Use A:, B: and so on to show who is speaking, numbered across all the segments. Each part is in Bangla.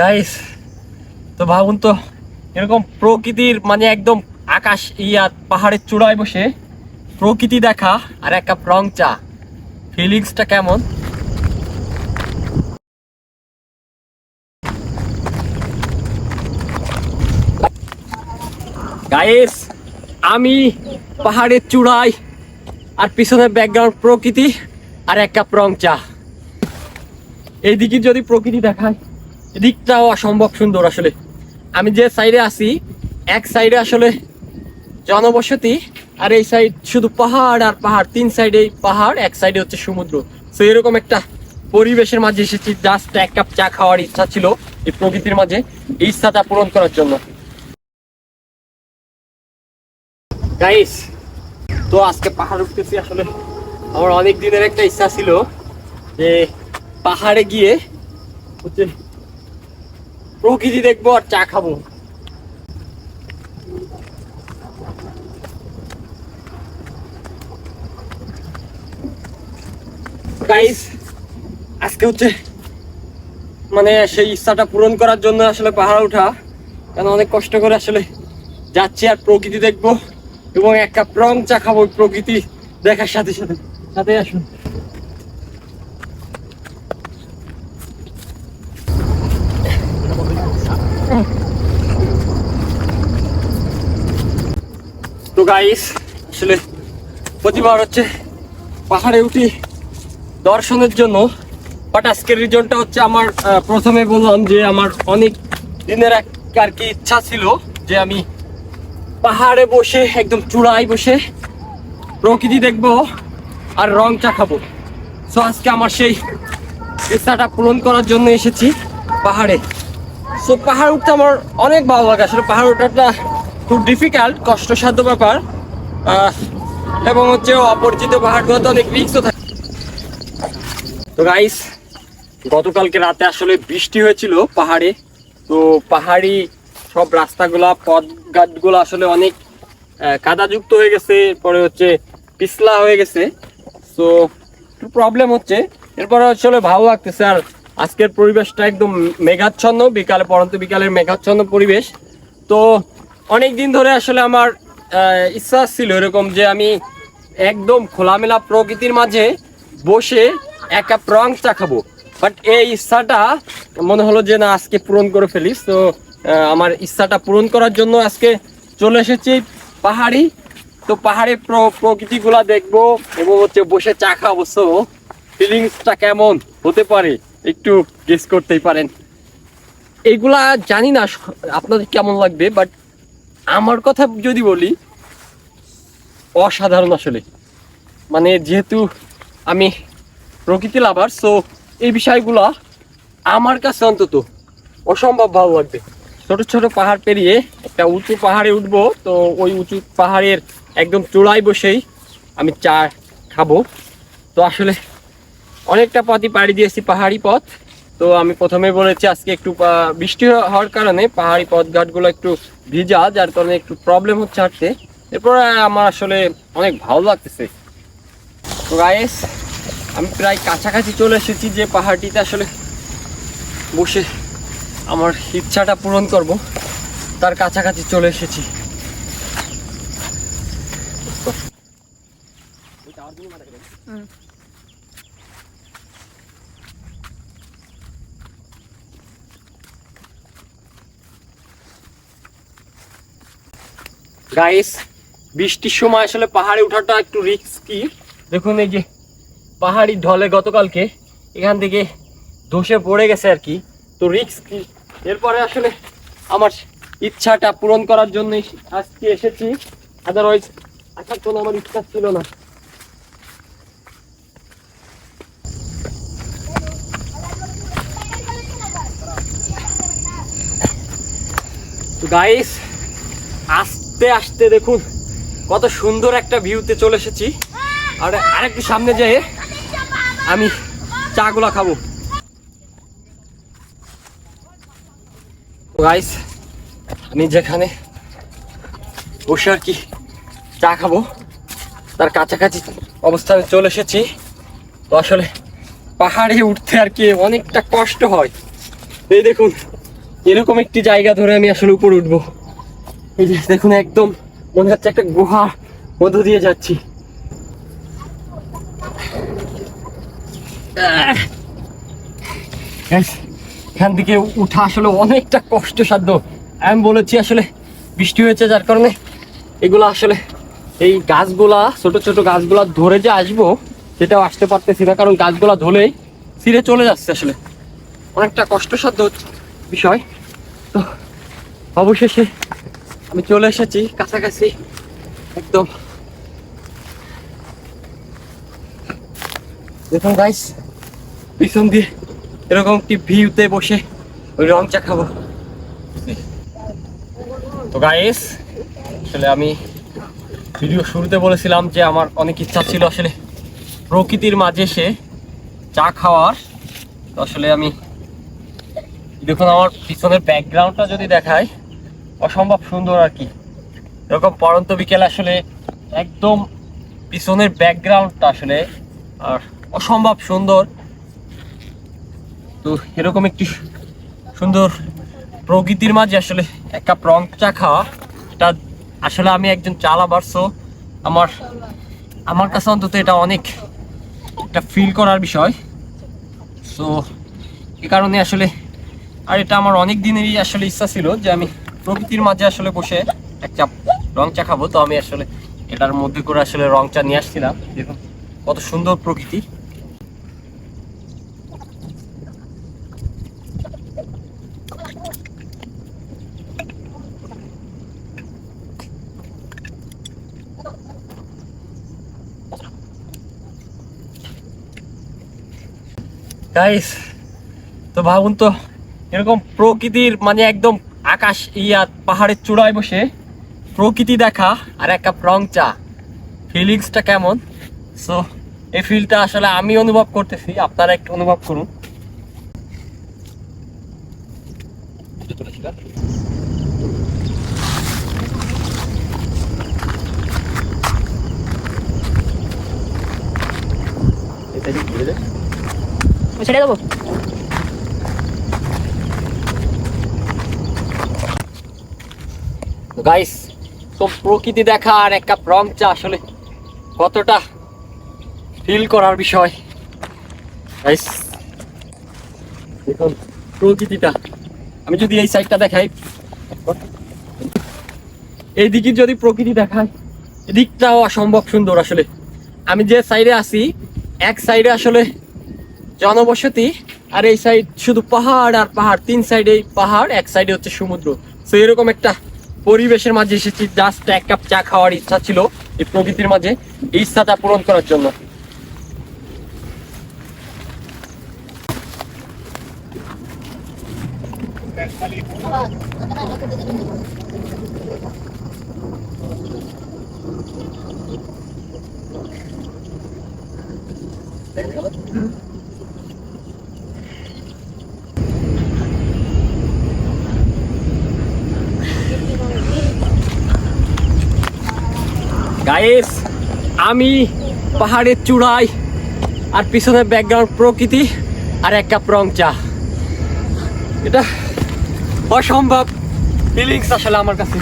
A: গাইস তো ভাবুন তো, এরকম প্রকৃতির মানে একদম আকাশ ইয়া পাহাড়ের চূড়ায় বসে প্রকৃতি দেখা আর এক কাপ রং চা। ফিলিংসটা কেমন? গাইস আমি পাহাড়ের চূড়ায় আর পিছনের ব্যাকগ্রাউন্ড প্রকৃতি আর এক কাপ রং চা। এইদিকে যদি প্রকৃতি দেখায়। এদিকটাও অসম্ভব সুন্দর আসলে। আমি যে সাইডে আছি, এক সাইডে আসলে জনবসতি, আর এই সাইড শুধু পাহাড় আর পাহাড়, তিন সাইডে পাহাড়, এক সাইডে হচ্ছে সমুদ্র। তো এরকম একটা পরিবেশের মাঝে এসেছি জাস্ট এক কাপ চা খাওয়ার ইচ্ছা ছিল এই প্রকৃতির মাঝে, ইচ্ছাটা পূরণ করার জন্য। গাইস তো আজকে পাহাড় উঠতেছি আসলে। আমার অনেক দিনের একটা ইচ্ছা ছিল যে পাহাড়ে গিয়ে হচ্ছে প্রকৃতি দেখব আর চা খাব। আজকে হচ্ছে মানে সেই ইচ্ছাটা পূরণ করার জন্য আসলে পাহাড় ওঠা, কেন অনেক কষ্ট করে আসলে যাচ্ছি আর প্রকৃতি দেখব এবং এক কাপ রং চা খাব প্রকৃতি দেখার সাথে সাথে। সাথে আসুন। তো গাইস আসলে প্রতিবার হচ্ছে পাহাড়ে উঠি দর্শনের জন্য বাট আজকের রিজনটা হচ্ছে আমার প্রথমে বললাম যে আমার অনেক দিনের এক আর কি ইচ্ছা ছিল যে আমি পাহাড়ে বসে, একদম চূড়ায় বসে প্রকৃতি দেখব আর রং চা খাব। সো আজকে আমার সেই ইচ্ছাটা পূরণ করার জন্য এসেছি পাহাড়ে। সো পাহাড় উঠতে আমার অনেক ভালো লাগে। আসলে পাহাড় ওঠাটা খুব ডিফিকাল্ট কষ্টসাধ্য ব্যাপার। এবং হচ্ছে অপরিচিত পাহাড়গুলোতে অনেক রিক্সও থাকে। তো গাইস গতকালকে রাতে আসলে বৃষ্টি হয়েছিল পাহাড়ে। তো পাহাড়ি সব রাস্তাগুলা, পথঘাটগুলো আসলে অনেক কাদাযুক্ত হয়ে গেছে, পরে হচ্ছে পিছলা হয়ে গেছে। তো একটু প্রবলেম হচ্ছে। এরপরে আসলে ভালো লাগতেছে আর আজকের পরিবেশটা একদম মেঘাচ্ছন্ন, বিকালে পরন্ত বিকালের মেঘাচ্ছন্ন পরিবেশ। তো অনেক দিন ধরে আসলে আমার ইচ্ছা ছিল এরকম যে আমি একদম খোলামেলা প্রকৃতির মাঝে বসে এক কাপ রং চা খাব। বাট এই ইচ্ছাটা মনে হলো যে না, আজকে পূরণ করে ফেলিস তো আমার ইচ্ছাটা পূরণ করার জন্য আজকে চলে এসেছি পাহাড়ি। তো পাহাড়ে প্র- প্রকৃতিগুলা দেখব এবং হচ্ছে বসে চা খাব। সো ফিলিংসটা কেমন? হতে পারে। একটু গেস করতেই পারেন। এগুলা জানি না আপনাদের কেমন লাগবে বাট আমার কথা যদি বলি, অসাধারণ আসলে। মানে যেহেতু আমি প্রকৃতি লাভার সো এই বিষয়গুলা আমার কাছে অন্তত অসম্ভব ভালো লাগবে। ছোট ছোট পাহাড় পেরিয়ে একটা উঁচু পাহাড়ে উঠবো, তো ওই উঁচু পাহাড়ের একদম চূড়ায় বসেই আমি চা খাব। তো আসলে অনেকটা পথই পাড়ি দিয়েছি, পাহাড়ি পথ। তো আমি প্রথমে বলেছি, আজকে একটু বৃষ্টি হওয়ার কারণে পাহাড়ি পথঘাটগুলো একটু ভিজা, যার কারণে একটু প্রবলেম হচ্ছে হাঁটতে। এরপর আমার আসলে অনেক ভালো লাগতেছে। তো গাইস আমি প্রায় কাছাকাছি চলে এসেছি যে পাহাড়টিতে আসলে বসে আমার ইচ্ছাটা পূরণ করব। তার কাছাকাছি চলে এসেছি। গাইস বৃষ্টির সময় আসলে পাহাড়ে ওঠাটা একটু রিস্কি দেখুন এই যে পাহাড়ি ঢলে গতকালকে এখান থেকে ধসে পড়ে গেছে আর কি, তো রিস্কি এরপরে আসলে আমার ইচ্ছাটা পূরণ করার জন্য আজকে এসেছি। আদারওয়াইজ আসার কোনো আমার ইচ্ছা ছিল না। গাইস আস্তে আস্তে দেখুন, কত সুন্দর একটা ভিউতে চলে এসেছি। আর আরেকটু সামনে যেয়ে আমি চা চাগুলা খাব। গাইস আমি যেখানে বসে আর কি চা খাব, তার কাছাকাছি অবস্থানে চলে এসেছি। তো আসলে পাহাড়ে উঠতে আর কি অনেকটা কষ্ট হয়। এই দেখুন, এরকম একটি জায়গা ধরে আমি আসলে উপরে উঠবো। এই যে দেখুন একদম মনে হচ্ছে একটা গুহা মধ্য দিয়ে যাচ্ছি। এখান থেকে উঠা আসলে অনেকটা কষ্টসাধ্য। আমি বলেছি আসলে বৃষ্টি হয়েছে যার কারণে এগুলো আসলে এই গাছগুলা, ছোট ছোট গাছগুলা ধরে যে আসব, সেটাও আসতে পারতেছি না, কারণ গাছগুলা ধরেই ছিঁড়ে চলে যাচ্ছে আসলে। অনেকটা কষ্টসাধ্য বিষয়। তো অবশেষে আমি চলে এসেছি কাছাকাছি, একদম। দেখুন গাইস পিছন দিয়ে এরকম একটি ভিউতে বসে ওই রং চা খাব। তো গাইস আসলে আমি ভিডিও শুরুতে বলেছিলাম যে আমার অনেক ইচ্ছা ছিল আসলে প্রকৃতির মাঝে সে চা খাওয়ার। আসলে আমি, দেখুন আমার পিছনের ব্যাকগ্রাউন্ডটা যদি দেখায় অসম্ভব সুন্দর আর কি। এরকম পরন্ত বিকেল আসলে একদম পিছনের ব্যাকগ্রাউন্ডটা আসলে, আর অসম্ভব সুন্দর। তো এরকম একটি সুন্দর প্রকৃতির মাঝে আসলে এক কাপ রং চা খাওয়া। এটা আসলে আমি একজন চা লাভার আমার আমার কাছে অন্তত এটা অনেক একটা ফিল করার বিষয়। সো এ কারণে আসলে, আর এটা আমার অনেক দিনেরই আসলে ইচ্ছা ছিল যে আমি প্রকৃতির মাঝে আসলে বসে এক চাপ রং চা খাব। তো আমি আসলে এটার মধ্যে করে আসলে রং চা নিয়ে আসছিলাম। দেখুন, কত সুন্দর প্রকৃতি। তো ভাবুন তো, এরকম প্রকৃতির মানে একদম আকাশ ইয়া পাহাড়ের চূড়ায় বসে প্রকৃতি দেখা আর এক কাপ রং চা। ফিলিংসটা কেমন? সো এই ফিলটা আসলে আমি অনুভব করতেছি, আপনারা একটু অনুভব করুন।
B: ছেড়ে দেবো?
A: গাইস তো প্রকৃতি দেখা আর এক কাপ রং চা আসলে কতটা ফিল করার বিষয়। গাইস দেখুন প্রকৃতিটা। আমি যদি এই সাইডটা দেখাই, এই দিকে যদি প্রকৃতি দেখায়, এদিকটাও অসম্ভব সুন্দর আসলে। আমি যে সাইডে আছি, এক সাইডে আসলে জনবসতি, আর এই সাইড শুধু পাহাড় আর পাহাড়। তিন সাইডে পাহাড়, এক সাইডে হচ্ছে সমুদ্র। তো এরকম একটা পরিবেশের মাঝে এসেছি জাস্ট এক কাপ চা খাওয়ার ইচ্ছা ছিল এই প্রকৃতির মাঝে, এই ইচ্ছাটা পূরণ করার জন্য। গাইস আমি পাহাড়ের চূড়ায় আর পিছনের ব্যাকগ্রাউন্ড প্রকৃতি আর এক কাপ রং চা। এটা অসম্ভব ফিলিংস আসলে আমার কাছে।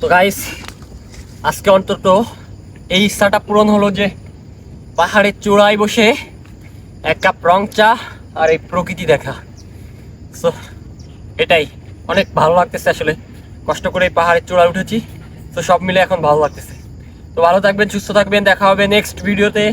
A: তো গাইস আজকে অন্তত এই ইচ্ছাটা পূরণ হলো যে পাহাড়ের চূড়ায় বসে এক কাপ রং চা আর এই প্রকৃতি দেখা। সো এটাই। অনেক ভালো লাগতেছে আসলে। কষ্ট করে এই পাহাড়ের চূড়ায় উঠেছি। তো সব মিলে এখন ভালো লাগতেছে। তো ভালো থাকবেন, সুস্থ থাকবেন। দেখা হবে নেক্সট ভিডিওতে